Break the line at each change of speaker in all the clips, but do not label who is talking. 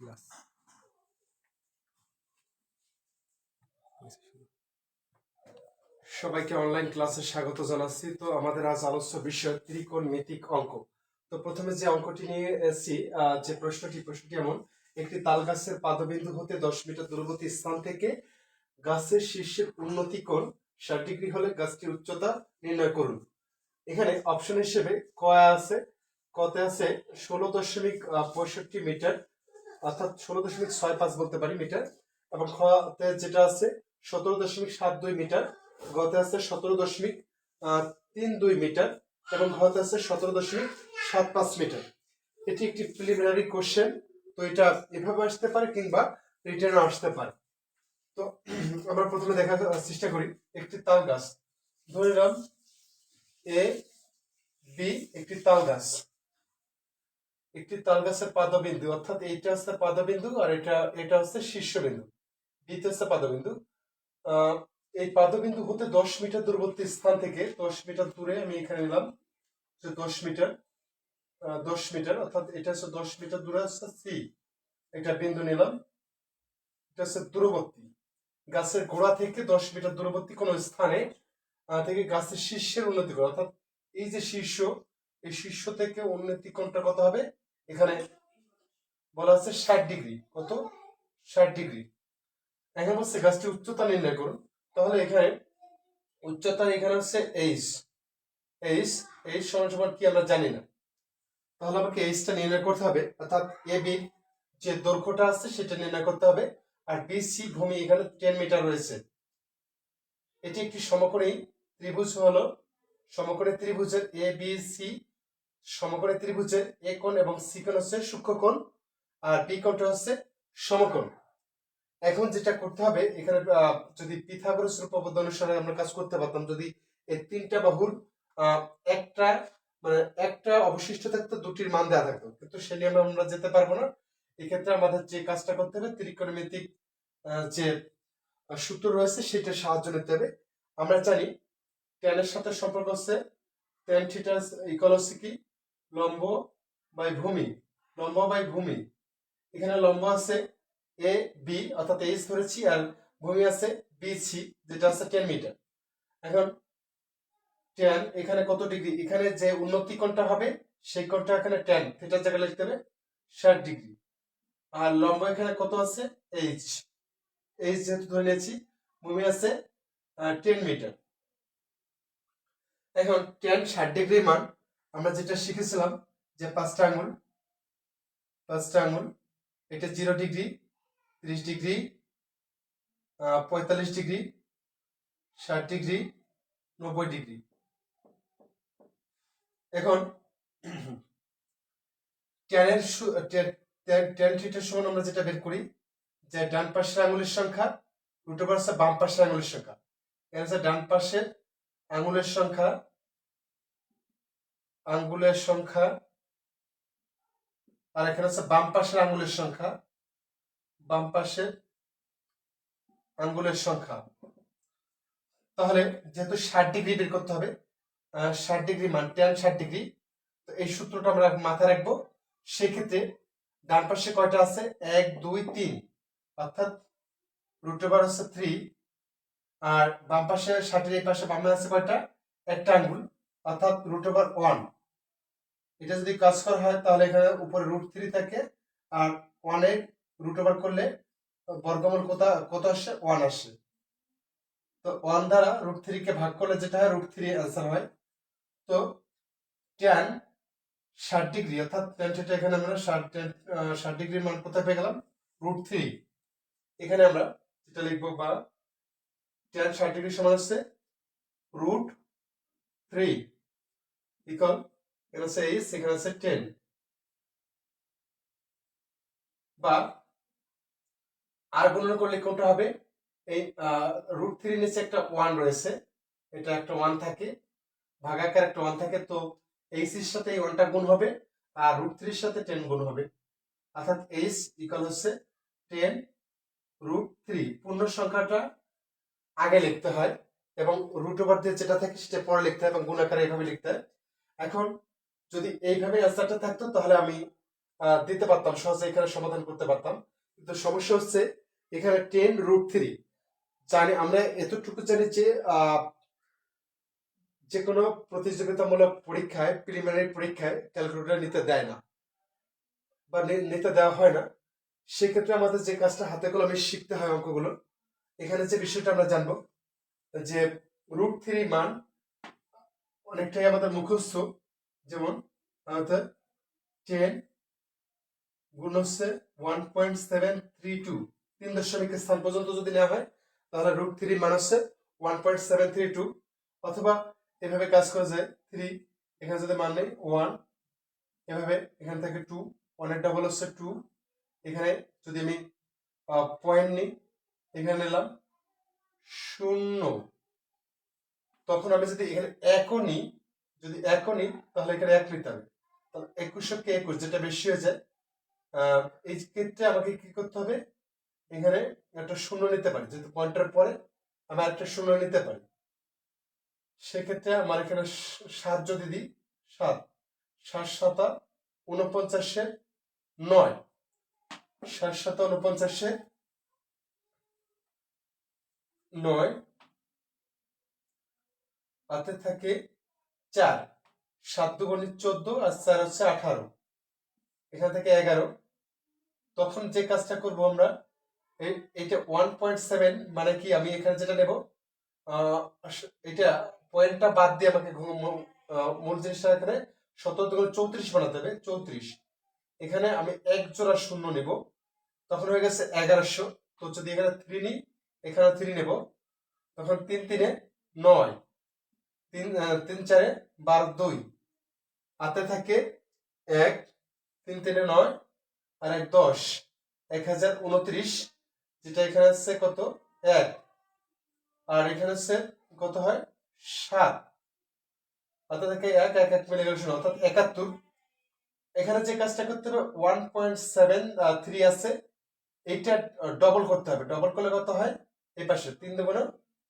Class
সবাইকে online ক্লাসে স্বাগত জানাচ্ছি। তো আমাদের আজ আলোচ্য বিষয় ত্রিকোণমিতিক অঙ্ক। তো প্রথমে যে অঙ্কটি নিয়ে এসেছি যে প্রশ্নটি প্রশ্নটি এমন, একটি তাল গাছের পাদবিন্দু হতে দশ মিটার দূরবর্তী স্থান থেকে গাছের শীর্ষের উন্নতি কোণ ষাট ডিগ্রি হলে গাছটির উচ্চতা নির্ণয় করুন। এখানে অপশন হিসেবে ক আছে, কতে আছে ষোলো দশমিক পঁয়ষট্টি মিটার অর্থাৎ ষোলো দশমিক ছয় পাঁচ বলতে পারি মিটার। এবং খতে যেটা আছে, সতেরো দশমিক সাত দুই মিটার। গতে আছে সতেরো দশমিক তিন দুই মিটার এবং ঘতে আছে সতেরো দশমিক সাত পাঁচ মিটার। এটি একটি প্রিলিমিনারি কোশ্চেন তো এটা এভাবে আসতে পারে কিংবা রিটার্ন আসতে পারে। তো আমরা প্রথমে দেখার চেষ্টা করি, একটি তাল গাছ। ধরে নিলাম এ, বি, একটি তাল গাছ। একটি তাল গাছের পাদবিন্দু, অর্থাৎ এইটা হচ্ছে পাদবিন্দু আর এটা এটা হচ্ছে শীর্ষবিন্দু। বিতে হচ্ছে পাদবিন্দু। এই পাদবিন্দু হতে দশ মিটার দূরবর্তী স্থান থেকে, দশ মিটার দূরে আমি এখানে নিলাম যে দশ মিটার দশ মিটার, অর্থাৎ এটা হচ্ছে দশ মিটার দূরে হচ্ছে সি। একটা বিন্দু নিলাম, এটা হচ্ছে দূরবর্তী। গাছের গোড়া থেকে দশ মিটার দূরবর্তী কোনো স্থানে থেকে গাছের শীর্ষের উন্নতি করা, অর্থাৎ এই যে শীর্ষ, এই শীর্ষ থেকে উন্নতি কোণটা কত হবে? এখানে বলা আছে ষাট ডিগ্রি। কত? ষাট ডিগ্রি। এখন হচ্ছে গাছটি উচ্চতা নির্ণয় করুন। তাহলে এখানে উচ্চতা এখানে হচ্ছে এইচ এইচ এইচ সমান সমান কি আমরা জানি না। তাহলে আমাকে এইচটা নির্ণয় করতে হবে। অর্থাৎ এ বি যে দৈর্ঘ্যটা আছে সেটা নির্ণয় করতে হবে। আর বি সি ভূমি এখানে টেন মিটার রয়েছে। এটি একটি সমকোণী ত্রিভুজ হলো সমকোণী ত্রিভুজের এ বি সি সমকোণী ত্রিভুজের এ কোণ এবং সি কোণ হচ্ছে সূক্ষ্ম কোণ, আর বি কোণটা হচ্ছে সমকোণ। এখন যেটা করতে হবে, এখানে যদি পিথাগোরাস উপপাদ্য অনুসারে আমরা কাজ করতে পারতাম, যদি এই তিনটা বাহুর একটা মানে একটা অবশিষ্ট থাকতো, দুটির মান দেওয়া থাকতো। কিন্তু সে নিয়মে আমরা যেতে পারব না। এক্ষেত্রে আমাদের যে কাজটা করতে হবে, ত্রিকোণমিতিক যে সূত্র রয়েছে, সেটা সাহায্য নিতে হবে। আমরা জানি ট্যানের সাথে সম্পর্ক হচ্ছে ট্যান থিটা হচ্ছে কি? লম্ব বাই ভূমি, লম্ব বাই ভূমি। এখানে লম্ব আছে এ বি অর্থাৎ এইচ ধরেছি আর ভূমি আছে বি সি যেটা আছে টেন মিটার এখন টেন এখানে কত ডিগ্রি এখানে যে উন্নতি কোণটা হবে, সেই কোণটা এখানে টেন থিটার জায়গায় লিখতে হবে ষাট ডিগ্রি আর লম্ব এখানে কত আছে? এইচ এইচ যেহেতু ধরে নিয়েছি, ভূমি আছে টেন মিটার এখন টেন ষাট ডিগ্রি মান আমরা যেটা শিখেছিলাম যে পাঁচটা আঙুল পাঁচটা আঙুল এটা জিরো ডিগ্রি ত্রিশ ডিগ্রি পঁয়তাল্লিশ ডিগ্রি ষাট ডিগ্রি নব্বই ডিগ্রি এখন ট্যানের ট্যান থিটার সমান আমরা যেটা বের করি, যে ডান পাশের আঙুলের সংখ্যা রুট ওভার বাম পাশের আঙুলের সংখ্যা। হচ্ছে ডান পাশের আঙুলের সংখ্যা আঙ্গুলের সংখ্যা, আর এখানে হচ্ছে বাম পাশের আঙ্গুলের সংখ্যা। বাম পাশের আঙ্গুলের সংখ্যা। তাহলে যেহেতু ষাট ডিগ্রি বের করতে হবে ষাট ডিগ্রি মান টেন ষাট ডিগ্রি, তো এই সূত্রটা আমরা মাথায় রাখব। সেক্ষেত্রে ডান পাশে কয়টা আছে? এক, দুই, তিন। অর্থাৎ রুট ওভার হচ্ছে থ্রি আর বাম পাশে ষাটের এই পাশে বামে আছে কয়টা? একটা আঙ্গুল। অর্থাৎ রুট ওভার ওয়ান এটা যদি কাজ করা হয়, তাহলে এখানে উপরে রুট থ্রি থাকে, আর ওয়ানের রুট ওভার করলে বর্গমূল কত কত আসে? ওয়ান আসে। তো ওয়ান দ্বারা রুট থ্রি কে ভাগ করলে যেটা হয় রুট থ্রি অ্যান্সার হয়। তো ট্যান ষাট ডিগ্রি অর্থাৎ ট্যান থিটা এখানে আমরা ষাট ট্যান ষাট ডিগ্রির মান কোথায় পেয়ে গেলাম? রুট থ্রি এখানে আমরা যেটা লিখব বা ট্যান ষাট ডিগ্রি সমান হচ্ছে রুট থ্রি ইকুয়াল এখানে আছে এইচ এখানে আছে টেন বা আর গণনা করলে কোনটা হবে? এই রুট থ্রি নিচে একটা ওয়ান রয়েছে। এটা একটা ওয়ান থাকে, ভাগাকার একটা ওয়ান থাকে, তো এইচ এর সাথে এই ওয়ানটা গুণ হবে, আর রুট থ্রির সাথে টেন গুণ হবে। অর্থাৎ এইচ ইকুয়াল হচ্ছে টেন রুট থ্রি পূর্ণ সংখ্যাটা আগে লিখতে হয়, এবং রুট ওভার দিয়ে যেটা থাকে সেটা পরে লিখতে হয়, এবং গুণ আকারে এইভাবে লিখতে হয়। এখন যদি এইভাবে অ্যান্সারটা থাকতো, তাহলে আমি দিতে পারতাম, সহজে এখানে সমাধান করতে পারতাম। কিন্তু সমস্যা হচ্ছে, এখানে টেন রুট থ্রি জানি আমরা এতটুকু জানি যে যে কোনো প্রতিযোগিতামূলক পরীক্ষায় প্রিলিমিনারি পরীক্ষায় ক্যালকুলেটর নিতে দেয় না বা নিতে দেওয়া হয় না। সেক্ষেত্রে আমাদের যে কাজটা হাতে কলমে শিখতে হয় অঙ্কগুলো, এখানে যে বিষয়টা আমরা জানব, যে রুট থ্রি মান অনেকটাই আমাদের মুখস্থ। যেমন, আমাদের টেন গুণ হচ্ছে one point seven three two তিন দশমিক স্থান পর্যন্ত যদি নেওয়া হয়, তাহলে রুট থ্রি মান হচ্ছে one point seven three two অথবা এভাবে কাজ করা যায় থ্রি এখানে যদি মান নেই ওয়ান এভাবে এখান থেকে টু ওয়ানের ডাবল হচ্ছে টু এখানে যদি আমি পয়েন্ট নিই, এখানে নিলাম শূন্য। তখন আমি যদি এখানে একও নিই, যদি একও নিই, তাহলে এখানে এক নিতে হবে। তাহলে একুশকে একুশ, যেটা বেশি হয়ে যায় এই ক্ষেত্রে আমাকে কি করতে হবে? এখানে একটা শূন্য নিতে পারি, যেহেতু পয়েন্টের পরে আমি একটা শূন্য নিতে পারি। সেক্ষেত্রে আমার এখানে সাত যদি দিই, সাত। সাত সাতা উনপঞ্চাশে নয়। সাত সাতা উনপঞ্চাশে নয়। হাতে থাকে চার। সাত দুগুণে চোদ্দ আর চার হচ্ছে আঠারো। এখান থেকে এগারো। তখন যে কাজটা করব আমরা এইটা ওয়ান পয়েন্ট সেভেন মানে কি? আমি এখানে যেটা নেব এটা পয়েন্টটা বাদ দিয়ে আমাকে মূল জিনিসটা এখানে সতেরো দুগুণে চৌত্রিশ বানাতে হবে, চৌত্রিশ। এখানে আমি এক জোড়া শূন্য নেব। তখন হয়ে গেছে এগারোশো। তো যদি এখানে থ্রি নিই, এখানে থ্রি নেব। তখন তিন তিনে নয়। তিন তিন চারে বারো দুই। হাতে থাকে এক তিন তিনে নয় আর এক দশ। এক হাজার উনত্রিশ যেটা এখানে হচ্ছে কত? এক। আর এখানে হচ্ছে কত হয়? সাত। হাতে থাকে এক এক এক মিলে গেল শূন্য, অর্থাৎ একাত্তর। এখানে যে কাজটা করতে হবে ওয়ান পয়েন্ট সেভেন থ্রি আছে। এইটা ডবল করতে হবে। ডবল করলে কত হয়? এই পাশে তিন দুগুণে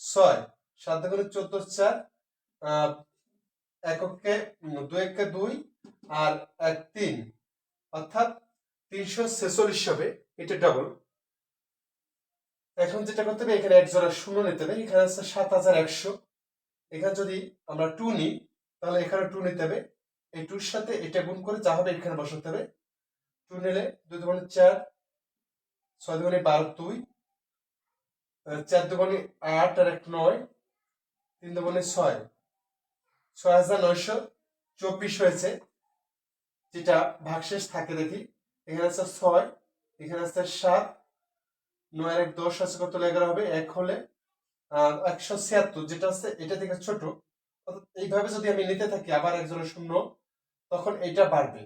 ছয়। সাত দুগুণে চোদ্দ চার। এককে দুই একে দুই আর এক তিন। অর্থাৎ তিনশো ছেচল্লিশ হবে, এটা ডাবল এখন যেটা করতে হবে, এখানে এক জোড়া শূন্য নিতে হবে, এখানে আছে সাত হাজার একশো। এখানে যদি আমরা টু নিই, তাহলে এখানে টু নিতে হবে। এই টুর সাথে এটা গুণ করে যা হবে এখানে বসাতে হবে। টু নিলে দুই দুগুণে চার, ছয় দুগুণে বারো দুই চার দুগুণে আট আর এক নয়, তিন দুগুণে ছয়। ছয় হাজার নয়শো চব্বিশ হয়েছে। যেটা ভাগশেষ থাকে দেখি। এখানে আছে ছয়, এখানে আছে সাত, নয় এক দশ আছে কত এগারো হবে? এক হলে একশো ছিয়াত্তর, যেটা আছে এটা থেকে ছোট। এইভাবে যদি আমি নিতে থাকি আবার একজনের শূন্য, তখন এইটা বাড়বে।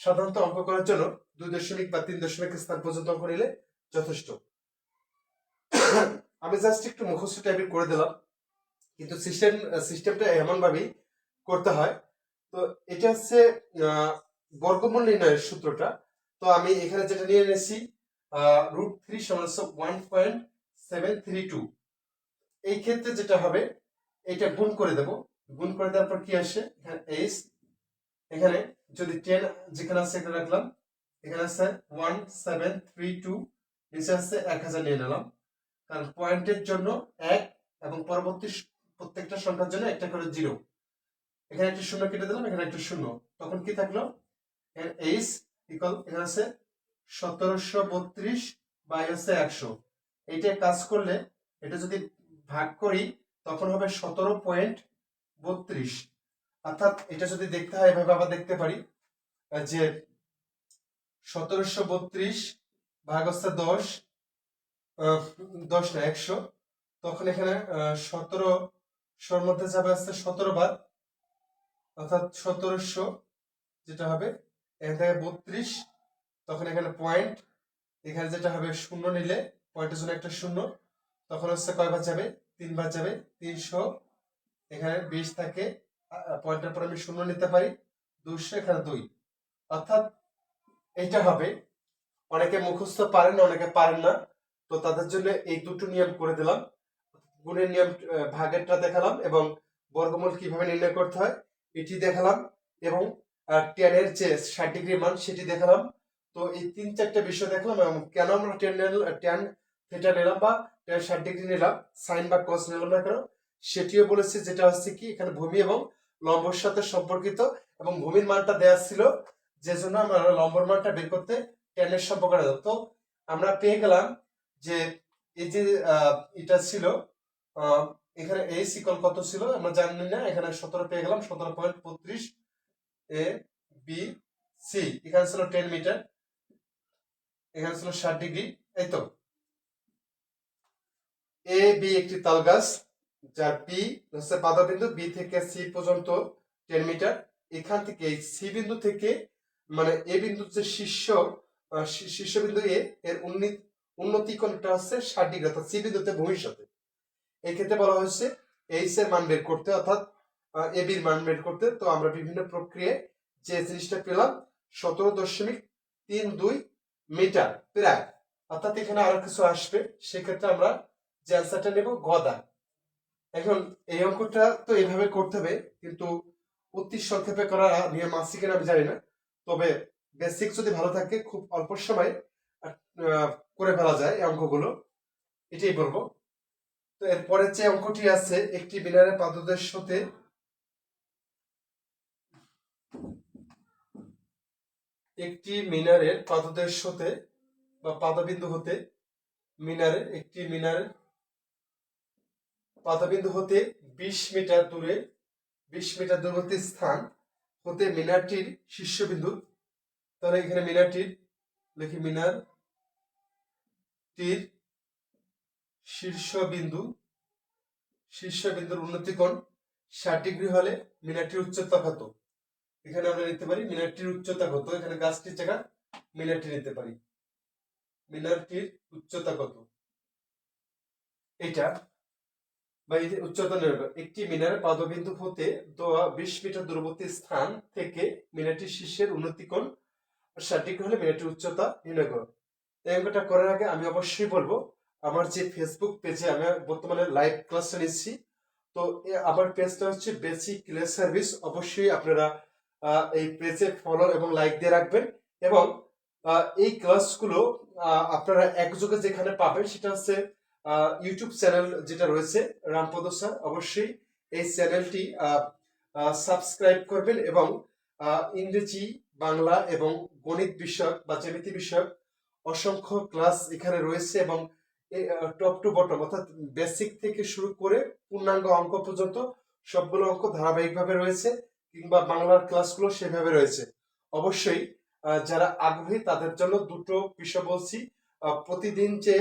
সাধারণত অঙ্ক করার জন্য দুই দশমিক বা তিন দশমিক স্থান পর্যন্ত অঙ্ক নিলে যথেষ্ট। আমি জাস্ট একটু মুখস্থ টাইপের করে দিলাম। কিন্তু সিস্টেম সিস্টেমটা এমন ভাবেই করতে হয়। তো এটা হচ্ছে বর্গমূল নির্ণয়ের সূত্রটা। তো আমি এখানে যেটা নিয়ে এনেছি রুট থ্রি সমান one point seven three two এই ক্ষেত্রে যেটা হবে, এটা গুণ করে দেব। গুণ করে দেওয়ার পর কি আসে? এখানে এইচ এখানে যদি টেন যেখানে আছে এখানে রাখলাম। এখানে আছে ওয়ান সেভেন থ্রি টু নিচে আছে এক হাজার নিয়ে নিলাম। কারণ পয়েন্টের জন্য এক এবং পরবর্তী প্রত্যেকটা সংখ্যার জন্য একটা করে জিরো এখানে একটা শূন্য কেটে দিলাম, এখানে একটা শূন্য। তখন কি থাকল? এইচ ইকুয়াল এখানে আছে সতেরোশো বত্রিশ বাই হচ্ছে একশো। এইটা কাজ করলে, এটা যদি ভাগ করি, তখন হবে সতেরো পয়েন্ট বত্রিশ। অর্থাৎ এটা যদি দেখতে হয়, এভাবে আবার দেখতে পারি, যে সতেরোশো বত্রিশ ভাগ হচ্ছে দশ দশ না একশো। তখন এখানে সতেরোশোর মধ্যে যাবে হচ্ছে সতেরো বার অর্থাৎ সতেরোশো যেটা হবে, এখান থেকে বত্রিশ, তখন এখানে পয়েন্ট এখানে যেটা হবে শূন্য নিলে পয়েন্টের জন্য একটা শূন্য, তখন হচ্ছে কয়বার যাবে? তিনবার যাবে, তিনশো, এখানে বিশ থাকে পয়েন্টের পর আমি শূন্য নিতে পারি দুশো এখানে দুই। অর্থাৎ এইটা হবে, অনেকে মুখস্থ পারেন, অনেকে পারেন না, তো তাদের জন্য এই দুটো নিয়ম করে দিলাম। গুণের নিয়ম ভাগেরটা দেখালাম এবং বর্গমূল কীভাবে নির্ণয় করতে হয় এটি দেখালাম এবং টেনের যে ষাট ডিগ্রি মান সেটি দেখালাম। তো এই তিন চারটে বিষয় দেখলাম এবং কেন আমরা টেন টেন থিটা নিলাম বা টেন ষাট ডিগ্রি নিলাম, সাইন বা কস নিলাম না কেন? সেটিও বলেছি যেটা হচ্ছে কি, এখানে ভূমি এবং লম্বর সাথে সম্পর্কিত এবং ভূমির মানটা দেওয়া ছিল যে জন্য আমরা লম্বর মানটা বের করতে টেনের সম্পর্ক তো আমরা পেয়ে গেলাম যে এই যে এটা ছিল এখানে এই সিকল কত ছিল? আমরা জানি না এখানে সতেরো পেয়ে গেলাম সতেরো পয়েন্ট বত্রিশ এ বি সি এখানে ছিল টেন মিটার এখানে ছিল ষাট ডিগ্রি এই তো। এ বি একটি তাল গাছ যার পি হচ্ছে বাধা বিন্দু বি থেকে সি পর্যন্ত টেন মিটার এখান থেকে সি বিন্দু থেকে মানে এ বিন্দু যে শীর্ষ আহ, শী- শীর্ষবিন্দু এ এর উন্নীত কোণটা হচ্ছে ষাট ডিগ্রি অর্থাৎ সি বিন্দুতে ভূমির এই ক্ষেত্রে বলা হয়েছে এইচ এর মান বের করতে, অর্থাৎ এ বির মান বের করতে। তো আমরা বিভিন্ন প্রক্রিয়ায় যে জিনিসটা পেলাম, সতেরো দশমিক তিন দুই মিটার প্রায়। অর্থাৎ এখানে আরও কিছু আসবে, সেক্ষেত্রে আমরা যে অ্যান্সারটা নেব গদা এখন এই অঙ্কটা তো এইভাবে করতে হবে, কিন্তু অতি সংক্ষেপে করা নিয়ম আছে কিনা আমি জানি না। তবে বেসিক যদি ভালো থাকে, খুব অল্প সময় করে ফেলা যায় এই অঙ্কগুলো। এটাই বলব। তো এরপরে যে অঙ্কটি আছে, একটি মিনারের পাদদেশ হতে একটি মিনারের পাদদেশ হতে বা পাদবিন্দু হতে মিনারের একটি মিনারের পাদবিন্দু হতে বিশ মিটার দূরে, বিশ মিটার দূরবর্তী স্থান হতে মিনারটির শীর্ষবিন্দু। তাহলে এখানে মিনারটির, লিখি মিনার টির শীর্ষবিন্দু, শীর্ষবিন্দুর উন্নতি কোণ ষাট ডিগ্রি হলে মিনারটির উচ্চতা কত? এখানে আমরা নিতে পারি মিনারটির উচ্চতা কত? এখানে গাছটির জায়গা মিনারটি নিতে পারি। মিনারটির উচ্চতা কত? এটা বা এই উচ্চতা নির্ভর একটি মিনারের পাদবিন্দু হতে দোয়া বিশ মিটার দূরবর্তী স্থান থেকে মিনারটির শীর্ষের উন্নতি কোণ ষাট ডিগ্রি হলে মিনারটির উচ্চতা নির্ণয় করো। এই অঙ্কটা করার আগে আমি অবশ্যই বলব আমার যে ফেসবুক পেজে আমি বর্তমানে লাইভ ক্লাসটা নিচ্ছি। তো আমার পেজটা হচ্ছে বেসিক ক্লাস সার্ভিস অবশ্যই আপনারা এই পেজে ফলো এবং লাইক দিয়ে রাখবেন। এবং এই ক্লাসগুলো আপনারা একযোগে যেখানে পাবেন সেটা হচ্ছে ইউটিউব চ্যানেল যেটা রয়েছে, রামপদ স্যার। অবশ্যই এই চ্যানেলটি সাবস্ক্রাইব করবেন এবং ইংরেজি, বাংলা এবং গণিত বিষয়ক বা জ্যামিতি বিষয়ক অসংখ্য ক্লাস এখানে রয়েছে এবং টপ টু বটম অর্থাৎ বেসিক থেকে শুরু করে পূর্ণাঙ্গ অঙ্ক পর্যন্ত সবগুলো অঙ্ক ধারাবাহিকভাবে রয়েছে কিংবা বাংলার ক্লাসগুলো সেভাবে রয়েছে। অবশ্যই যারা আগ্রহী তাদের জন্য দুটো বিষয় বলছি। প্রতিদিন যে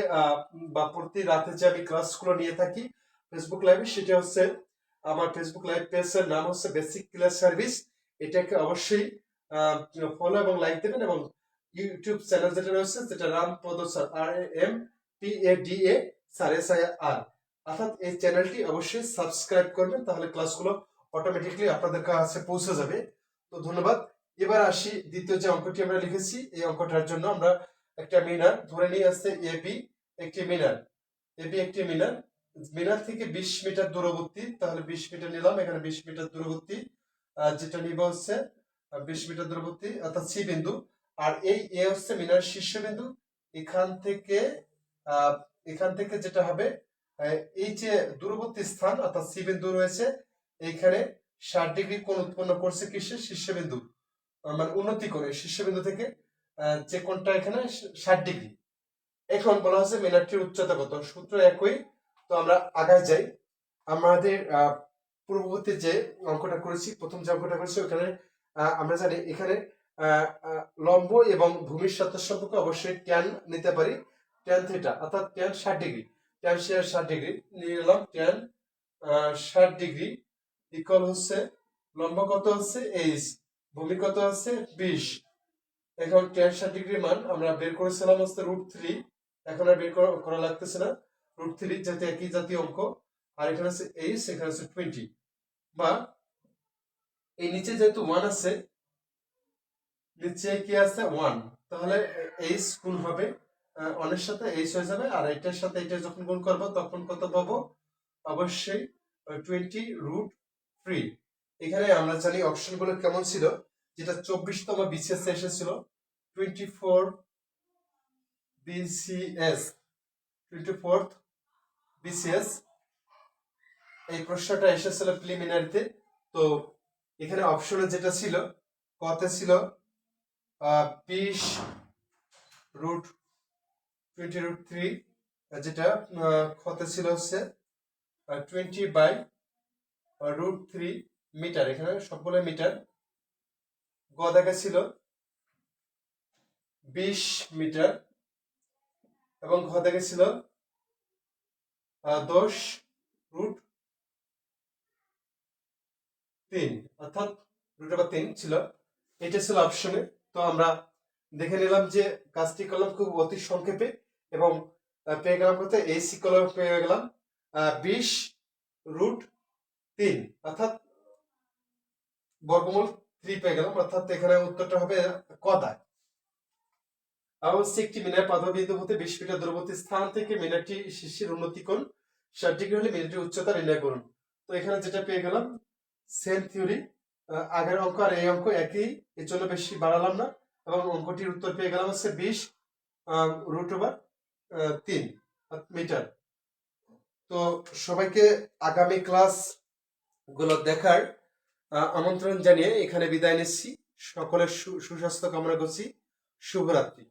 বা প্রতি রাতে যে আমি ক্লাসগুলো নিয়ে থাকি ফেসবুক লাইভে সেটা হচ্ছে আমার ফেসবুক লাইভ পেজের নাম হচ্ছে বেসিক ক্লাস সার্ভিস এটাকে অবশ্যই ফলো এবং লাইক দেবেন এবং ইউটিউব চ্যানেল যেটা রয়েছে যেটা Rampada sir R M P A D A I R অর্থাৎ এই চ্যানেলটি অবশ্যই সাবস্ক্রাইব করবেন, তাহলে ক্লাসগুলো অটোমেটিকলি আপনাদের কাছে পৌঁছে যাবে। তো ধন্যবাদ। এবার আসি, দ্বিতীয় যে অঙ্কটি আমরা লিখেছি, এই অঙ্কটার জন্য আমরা একটা মিনার ধরে নিয়ে আসছে এ বি একটি মিনার। এ বি একটি মিনার। মিনার থেকে বিশ মিটার দূরবর্তী, তাহলে বিশ মিটার নিলাম, এখানে বিশ মিটার দূরবর্তী যেটা নিব হচ্ছে বিশ মিটার দূরবর্তী, অর্থাৎ সি বিন্দু। আর এই এ হচ্ছে মিনার শীর্ষবিন্দু এখান থেকে এখান থেকে যেটা হবে এই যে দূরবর্তী স্থান, অর্থাৎ সি বিন্দু রয়েছে, এইখানে ষাট ডিগ্রি কোণ উৎপন্ন করছে কিসের? শীর্ষবিন্দু। মানে উন্নতি করে, শীর্ষবিন্দু থেকে যে কোণটা এখানে, ষাট ডিগ্রি। এখন বলা হচ্ছে মিনারটির উচ্চতা কত? সূত্র একই, তো আমরা আগায় যাই। আমাদের পূর্ববর্তী যে অঙ্কটা করেছি, প্রথম যে অঙ্কটা করেছি, ওখানে আমরা জানি এখানে লম্ব এবং ভূমির সাথে সম্পর্কে অবশ্যই ট্যান নিতে পারি। ট্যান থিটা অর্থাৎ ট্যান ষাট ডিগ্রি ট্যান ষাট ডিগ্রি নিয়ে নিলাম ট্যান ষাট ডিগ্রি ইকুয়াল হচ্ছে লম্ব কত হচ্ছে এইচ ভূমি কত হচ্ছে বিশ। এখন ট্যান ষাট ডিগ্রি মান আমরা বের করেছিলাম হচ্ছে রুট থ্রি এখন আর বের করা- লাগতেছে না। রুট থ্রি যাতে একই জাতীয় অঙ্ক, আর এখানে আছে এইচ এখানে আছে টোয়েন্টি বা এই নিচে যেহেতু ওয়ান আছে, নিচে কি আছে? ওয়ান তাহলে এইচ গুণ হবে? অনের সাথে এইচ হয়ে যাবে, আর এটার সাথে এটা যখন গুণ করব, তখন কত পাবো? অবশ্যই টোয়েন্টি রুট থ্রি এখানে আমরা জানি অপশনগুলো কেমন ছিল, যেটা চব্বিশতম বিসিএস এসেছিল। Twenty four BCS twenty fourth BCS এই প্রশ্নটা এসেছিল প্রিলিমিনারিতে তো এখানে অপশনে যেটা ছিল, কতে ছিল বিশ রুট টোয়েন্টি রুট থ্রি যেটা খতে ছিল হচ্ছে twenty by root three metre এখানে সবগুলো মিটার গ দেখা ছিল, বিশ মিটার এবং ঘ দেখা ছিল দশ রুট তিন, অর্থাৎ রুট ওভার তিন ছিল। এটা ছিল অপশনে তো আমরা দেখে নিলাম যে কাজটি করলাম খুব অতি সংক্ষেপে। এবং পেয়ে গেলাম কত এসি কলম পেয়ে গেলাম বিশ রুট তিন, অর্থাৎ বর্গমূল থ্রি পেয়ে গেলাম, অর্থাৎ এখানে উত্তরটা হবে কদায়। অবশ্যই একটি মিনার পাদবিন্দু হতে বিশ মিটার দূরবর্তী স্থান থেকে মিনারটি শীর্ষের উন্নতি কোণ ষাট ডিগ্রি হলে মিনারটির উচ্চতা নির্ণয় করুন। তো এখানে যেটা পেয়ে গেলাম সেম থিওরি আগের অঙ্ক আর এই অঙ্ক একই, এর জন্য বেশি বাড়ালাম না। এবং অঙ্কটির উত্তর পেয়ে গেলাম হচ্ছে বিশ রুট ওভার তিন মিটার। তো সবাইকে আগামী ক্লাসগুলো দেখার আমন্ত্রণ জানিয়ে এখানে বিদায় নিচ্ছি। সকলের সুস্বাস্থ্য কামনা করছি। শুভরাত্রি।